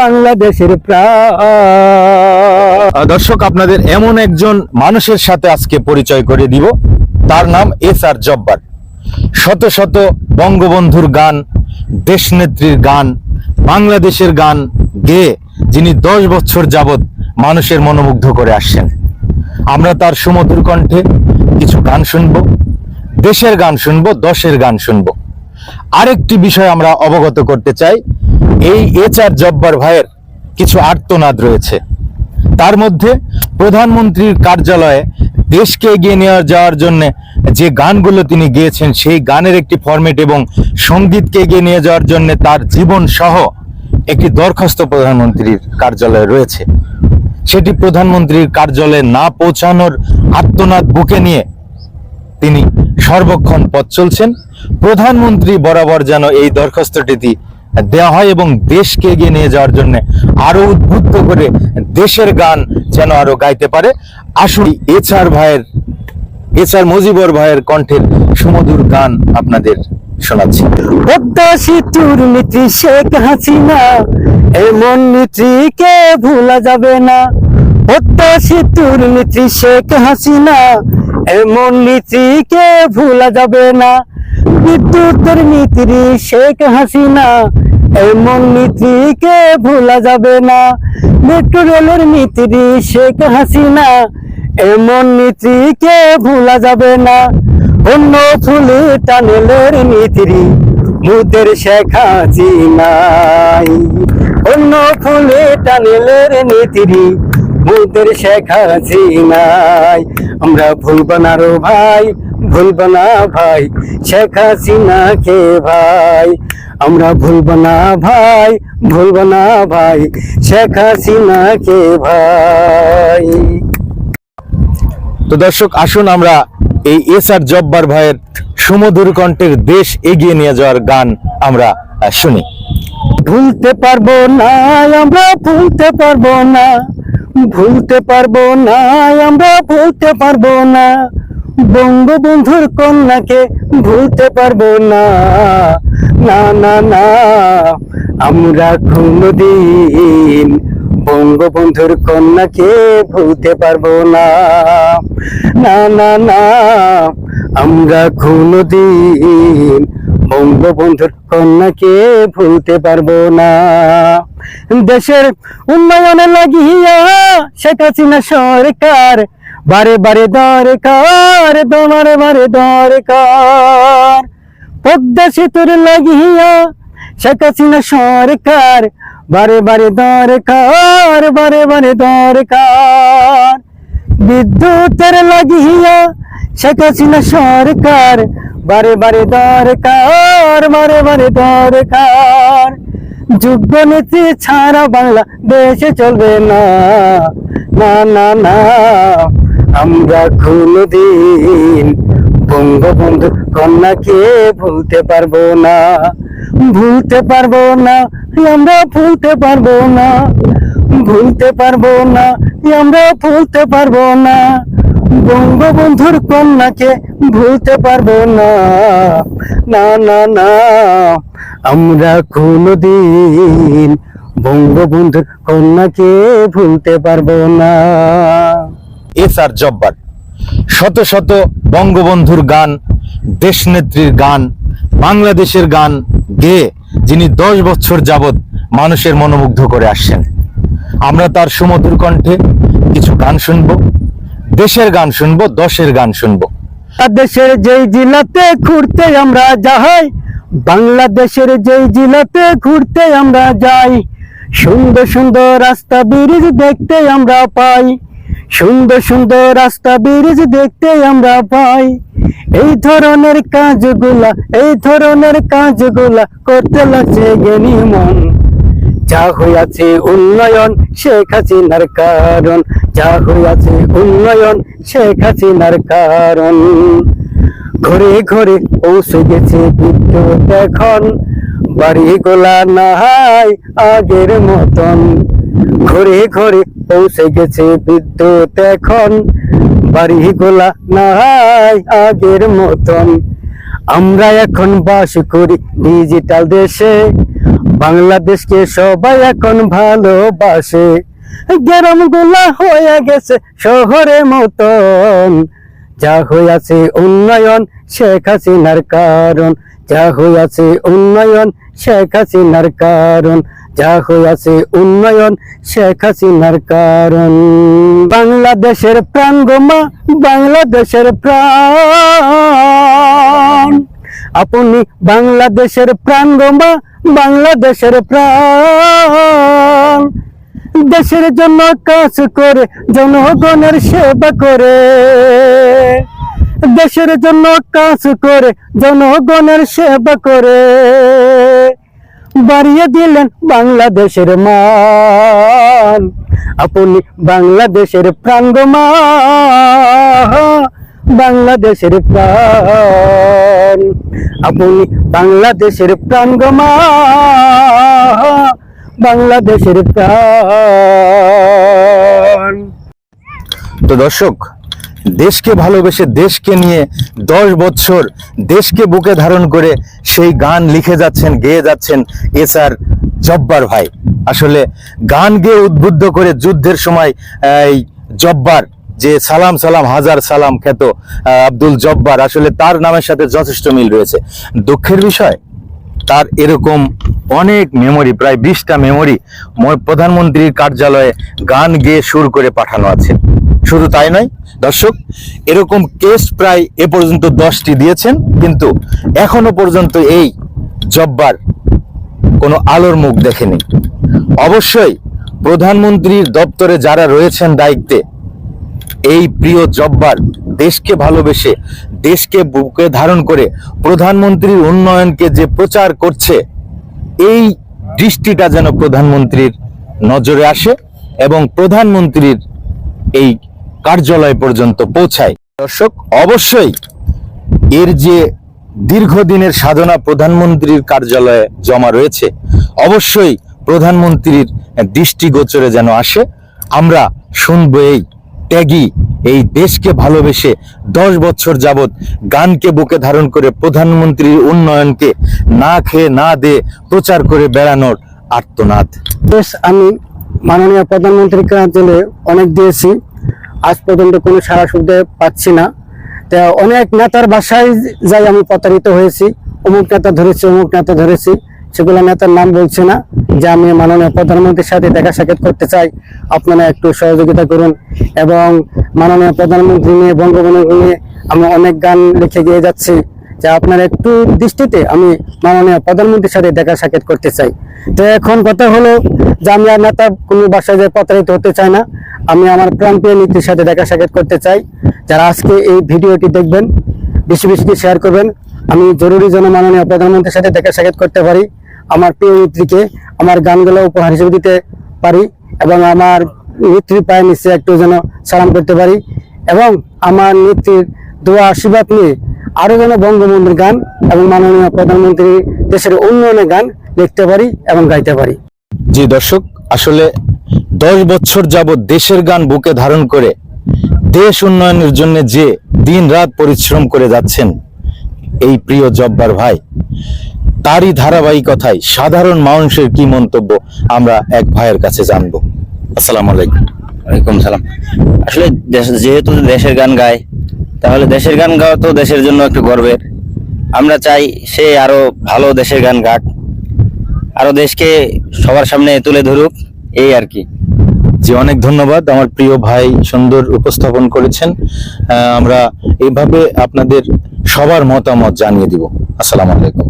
বাংলাদেশের দর্শক, আপনাদের এমন একজন মানুষের সাথে আজকে পরিচয় করে দিব। তার নাম এস আর জব্বার। শত শত বঙ্গবন্ধুর গান, দেশনেত্রীর গান, বাংলাদেশের গান গেয়ে যিনি দশ বছর যাবৎ মানুষের মনোমুগ্ধ করে আসছেন। আমরা তার সুমধুর কণ্ঠে কিছু গান শুনব, দেশের গান শুনব, দশের গান শুনব। আরেকটি বিষয় আমরা অবগত করতে চাই। এই এইচ আর জব্বার ভাইয়ের কিছু আর্তনাদ রয়েছে। তার মধ্যে প্রধানমন্ত্রীর কার্যালয়ে দেশকে এগিয়ে নিয়ে যাওয়ার জন্য যে গানগুলো তিনি গেয়েছেন, সেই গানের একটি ফরম্যাট এবং সঙ্গীতকে এগিয়ে নিয়ে যাওয়ার জন্য তার জীবন সহ একটি দরখাস্ত প্রধানমন্ত্রীর কার্যালয়ে রয়েছে। সেটি প্রধানমন্ত্রীর কার্যালয়ে না পৌঁছানোর আত্মনাদ বুকে নিয়ে তিনি সর্বক্ষণ পথ চলছেন। প্রধানমন্ত্রী বরাবর যেন এই দরখাস্তটি দেওয়া হয় এবং দেশকে এগিয়ে নিয়ে যাওয়ার জন্য আরও উদ্বুদ্ধ করে দেশের গান যেন আরও গাইতে পারে। আসুন এছাড় ভাইয়ের এছাড় মুজিবর ভাইয়ের কণ্ঠের সুমধুর গান আপনাদের শোনাচ্ছি। নীতি শেখ হাসিনা, এমন নীতিকে ভোলা যাবে না। সেতুর নীতি শেখ হাসিনা, এমন নীতিকে ভোলা যাবে না। বিদ্যুতের নীতি শেখ হাসিনা, এমন নীতিকে ভোলা যাবে না। মেট্রো রেলের নীতি শেখ হাসিনা, এমন নীতিকে ভোলা যাবে না। অন্য ফুলে টানেলের নীতিরি মুদের শেখা চিনাই অন্য ফুলে টানেলের নীতিরি মুদের শেখা চিনাই আমরা ভুলব না রো ভাই ভুলব না ভাই শেখা চিনাকে ভাই? আমরা ভুলব না ভাই ভুলব না ভাই শেখা চিনাকে ভাই? তো দর্শক আসুন আমরা এই এস আর জব্বার ভাইয়ের সুমধুর কণ্ঠের দেশ এগিয়ে নিয়ে যাওয়ার গান আমরা শুনি। ভুলতে পারব না আমরা ভুলতে পারব না। ভুলতে পারব না আমরা ভুলতে পারব না। বঙ্গবন্ধুর কন্যাকে ভুলতে পারব না। না না না, আমরা কোনদিন বঙ্গবন্ধুর কন্যাকে ভুলতে পারব না। না না না, আমরা কোনদিন বঙ্গবন্ধুর কন্যাকে ভুলতে পারব না। দেশের উন্নয়নে লাগিয়া শেখ হাসিনা সরকার বারে বারে দরকার তোমার বারে দরকার পদ্মা সেতুর লাগিয়া শেখ হাসিনা সরকার, বারে বারে দরকার বারে বারে দরকার বিদ্যুতের লাগিয়া শেখ হাসিনা সরকার, বারে বারে দরকার বারে বারে দরকার যোগ্য নীতি ছাড়া বাংলা দেশে চলবে না না না না। আমরা কোনদিন বঙ্গবন্ধু কন্যাকে ভুলতে পারব না। ভুলতে পারব না, আমরা ভুলতে পারব না। ভুলতে পারব না, আমরা ভুলতে পারব না। বঙ্গবন্ধুর কন্যাকে ভুলতে পারব না। না না না, আমরা কোনদিন বঙ্গবন্ধুর কন্যাকে ভুলতে পারব না। S R Jabbar. শত শত বঙ্গবন্ধুর গান, দেশনেত্রীর গান, বাংলাদেশের গান গেয়ে যিনি দশ বছর যাবৎ মানুষের মনোমুগ্ধ করে আসছেন। আমরা তার সুমধুর কণ্ঠে কিছু গান শুনব, দেশের গান শুনব, দশের গান শুনব। দেশের যেই জেলাতে ঘুরতে আমরা যাই, বাংলাদেশের যেই জেলাতে ঘুরতে আমরা যাই, সুন্দর সুন্দর রাস্তা ব্রিজ দেখতে আমরা পাই। সুন্দর সুন্দর রাস্তা ব্রিজ দেখতে আমরা পাই। এই ধরনের কাজগুলা, এই ধরনের কাজগুলা করতে লাগছে জ্ঞানী মন। যা হইয়াছে উন্নয়ন, শেখ হাসিনার কারণ। যা হইয়াছে উন্নয়ন, শেখ হাসিনার কারণ। ঘরে ঘরে পৌঁছে গেছে বিদ্যুৎ এখন। বাড়ি গোলা নাই আগের মতন। ঘরে ঘরে পৌঁছে গেছে বিদ্যুৎ এখন। বাড়ি গোলা নাই আগের মতন। আমরা এখন বাস করি ডিজিটাল দেশে। বাংলাদেশকে সবাই এখন ভালোবাসে। গ্রামগুলা হয়ে গেছে শহরের মতন। যা হইয়াছে উন্নয়ন শেখ হাসিনার কারণ। যা হইয়াছে উন্নয়ন শেখ হাসিনার কারণ। যা হইয়াছে উন্নয়ন শেখ হাসিনার কারণ। বাংলাদেশের প্রাণ গোমা বাংলাদেশের প্রাণ। আপনি বাংলাদেশের প্রাণ গোমা বাংলাদেশের প্রাণ। দেশের জন্য কাজ করে, জনগণের সেবা করে। দেশের জন্য কাজ করে, জনগণের সেবা করে। বাড়িয়ে দিলেন বাংলাদেশের মান। আপনি বাংলাদেশের প্রাঙ্গমা বাংলাদেশের প্রাণ। আপনি বাংলাদেশের প্রাঙ্গমা বাংলাদেশের প্রাণ। তো দর্শক দেশকে ভালোবেসে দেশকে নিয়ে দশ বছর দেশকে বুকে ধারণ করে সেই গান লিখে যাচ্ছেন, গেয়ে যাচ্ছেন এস আর জব্বার ভাই। আসলে গান গেয়ে উদ্বুদ্ধ করে যুদ্ধের সময় এই জব্বার, যে সালাম সালাম, হাজার সালাম খ্যাত আব্দুল জব্বার, আসলে তার নামের সাথে যথেষ্ট মিল রয়েছে। দুঃখের বিষয়, তার এরকম অনেক মেমরি প্রায় বিশটা মেমরি প্রধানমন্ত্রীর কার্যালয়ে গান গেয়ে সুর করে পাঠানো আছে। শুধু তাই নয়, দর্শক, এরকম কেস প্রায় এ পর্যন্ত দশটি দিয়েছেন, কিন্তু এখনও পর্যন্ত এই জব্বার কোনো আলোর মুখ দেখেনি। অবশ্যই প্রধানমন্ত্রীর দপ্তরে যারা রয়েছেন দায়িত্বে, এই প্রিয় জব্বার দেশকে ভালোবেসে, দেশকে বুকে ধারণ করে প্রধানমন্ত্রীর উন্নয়নকে যে প্রচার করছে, এই দৃষ্টিটা যেন প্রধানমন্ত্রীর নজরে আসে এবং প্রধানমন্ত্রীর এই কার্যালয় পর্যন্ত পৌঁছায়। দর্শক, অবশ্যই এর যে দীর্ঘদিনের সাধনা প্রধানমন্ত্রীর কার্যালয়ে জমা রয়েছে, অবশ্যই প্রধানমন্ত্রীর দৃষ্টিগোচরে যেন আসে। আমরা শুনব এই ত্যাগী, এই দেশকে ভালোবেসে দশ বছর যাবৎ গানকে বুকে ধারণ করে প্রধানমন্ত্রীর উন্নয়নকে না খেয়ে না দে প্রচার করে বেড়ানোর আর্তনাদ। বেশ, আমি মাননীয় প্রধানমন্ত্রীর কার্যালয়ে অনেক দিয়েছি। আজ পর্যন্ত কোনো সারা শুনতে পাচ্ছি না। তা অনেক নেতার বাসায় যাই আমি প্রতারিত হয়েছি। অমুক নেতা ধরেছি, অমুক নেতা ধরেছি। সেগুলো নেতার নাম বলছে না। যে আমি মাননীয় প্রধানমন্ত্রীর সাথে দেখা সাক্ষাৎ করতে চাই। আপনারা একটু সহযোগিতা করুন। এবং মাননীয় প্রধানমন্ত্রী নিয়ে, বঙ্গবন্ধু নিয়ে আমি অনেক গান লিখে গিয়ে যাচ্ছি। যে আপনার একটু দৃষ্টিতে আমি মাননীয় প্রধানমন্ত্রীর সাথে দেখা সাক্ষাৎ করতে চাই। তো এখন কথা হলো যে আমি আর নেতা কোনো বাসায় যে প্রতারিত হতে চাই না, আমি আমার প্রান্তীয় নীতির সাথে দেখা সাক্ষাৎ করতে চাই। যারা আজকে এই ভিডিওটি দেখবেন, বেশি বেশি শেয়ার করবেন। আমি জরুরি যেন মাননীয় প্রধানমন্ত্রীর সাথে দেখা সাক্ষাৎ করতে পারি, আমার প্রিয় নেত্রীকে, আমার গানগুলো উপহার হিসেবে দিতে পারি এবং আমার নেত্রীর পায়ে নিচে একটু যেন সালাম করতে পারি। এবং আমার নেত্রীর দোয়া আশীর্বাদ নিয়ে আরও যেন বঙ্গবন্ধুর গান এবং মাননীয় প্রধানমন্ত্রী দেশের উন্নয়নের গান লিখতে পারি এবং গাইতে পারি। জি দর্শক আসলে দশ বছর যাবৎ দেশের গান বুকে ধারণ করে দেশ উন্নয়নের জন্য যে দিন রাত পরিশ্রম করে যাচ্ছেন এই প্রিয় জব্বার ভাই তারই ধারাবাহিকতায় সাধারণ মানুষের কি মন্তব্য আমরা এক ভাইয়ের কাছে জানব। আসসালামু আলাইকুম। ওয়ালাইকুম সালাম। আসলে দেশ- যেহেতু দেশের গান গায় তাহলে দেশের গান গাওয়া তো দেশের জন্য একটু গর্বের। আমরা চাই সে আরও ভালো দেশের গান গাক। আরও দেশকে সবার সামনে তুলে ধরুক, এই আর কি। জি, অনেক ধন্যবাদ। আমার প্রিয় ভাই সুন্দর উপস্থাপন করেছেন। আমরা এইভাবে আপনাদের সবার মতামত জানিয়ে দিব। আসসালামু আলাইকুম।